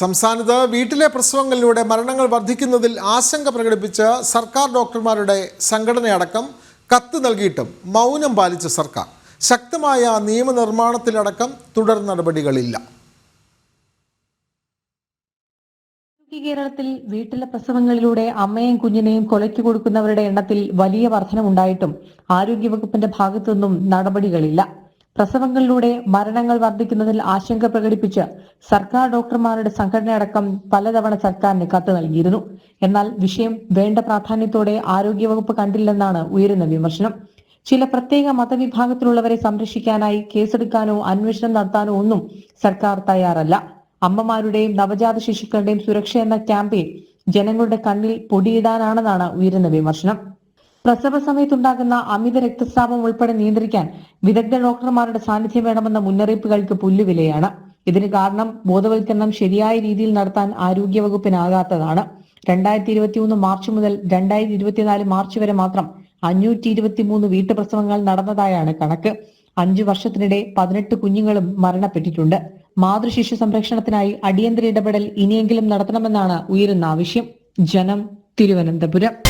സംസ്ഥാനത്ത് വീട്ടിലെ പ്രസവങ്ങളിലൂടെ മരണങ്ങൾ വർദ്ധിക്കുന്നതിൽ ആശങ്ക പ്രകടിപ്പിച്ച് സർക്കാർ ഡോക്ടർമാരുടെ സംഘടനയടക്കം കത്ത് നൽകിയിട്ടും മൗനം പാലിച്ച സർക്കാർ. ശക്തമായ നിയമനിർമ്മാണത്തിലടക്കം തുടർ നടപടികളില്ല. കേരളത്തിൽ വീട്ടിലെ പ്രസവങ്ങളിലൂടെ അമ്മയും കുഞ്ഞിനെയും കൊലയ്ക്ക് കൊടുക്കുന്നവരുടെ എണ്ണത്തിൽ വലിയ വർധനമുണ്ടായിട്ടും ആരോഗ്യവകുപ്പിന്റെ ഭാഗത്തുനിന്നും നടപടികളില്ല. പ്രസവങ്ങളിലൂടെ മരണങ്ങൾ വർദ്ധിക്കുന്നതിൽ ആശങ്ക പ്രകടിപ്പിച്ച് സർക്കാർ ഡോക്ടർമാരുടെ സംഘടനയടക്കം പലതവണ സർക്കാരിന് കത്ത് നൽകിയിരുന്നു. എന്നാൽ വിഷയം വേണ്ട പ്രാധാന്യത്തോടെ ആരോഗ്യവകുപ്പ് കണ്ടില്ലെന്നാണ് ഉയരുന്ന വിമർശനം. ചില പ്രത്യേക മതവിഭാഗത്തിലുള്ളവരെ സംരക്ഷിക്കാനായി കേസെടുക്കാനോ അന്വേഷണം നടത്താനോ ഒന്നും സർക്കാർ തയ്യാറല്ല. അമ്മമാരുടെയും നവജാത ശിശുക്കളുടെയും സുരക്ഷ എന്ന ക്യാമ്പയിൻ ജനങ്ങളുടെ കണ്ണിൽ പൊടിയിടാനാണെന്നാണ് ഉയരുന്ന വിമർശനം. പ്രസവ സമയത്തുണ്ടാകുന്ന അമിത രക്തസ്രാവം ഉൾപ്പെടെ നിയന്ത്രിക്കാൻ വിദഗ്ധ ഡോക്ടർമാരുടെ സാന്നിധ്യം വേണമെന്ന മുന്നറിയിപ്പുകൾക്ക് പുല്ലുവിലയാണ് ഇതിന് കാരണം ബോധവൽക്കരണം ശരിയായ രീതിയിൽ നടത്താൻ ആരോഗ്യവകുപ്പിനാകാത്തതാണ്. രണ്ടായിരത്തി ഇരുപത്തിമൂന്ന് മാർച്ച് മുതൽ രണ്ടായിരത്തി ഇരുപത്തിനാല് മാർച്ച് വരെ മാത്രം അഞ്ഞൂറ്റി ഇരുപത്തിമൂന്ന് വീട്ടുപ്രസവങ്ങൾ നടന്നതായാണ് കണക്ക്. അഞ്ചു വർഷത്തിനിടെ പതിനെട്ട് കുഞ്ഞുങ്ങളും മരണപ്പെട്ടിട്ടുണ്ട്. മാതൃശിശു സംരക്ഷണത്തിനായി അടിയന്തര ഇടപെടൽ ഇനിയെങ്കിലും നടത്തണമെന്നാണ് ഉയരുന്ന ആവശ്യം. ജനം തിരുവനന്തപുരം.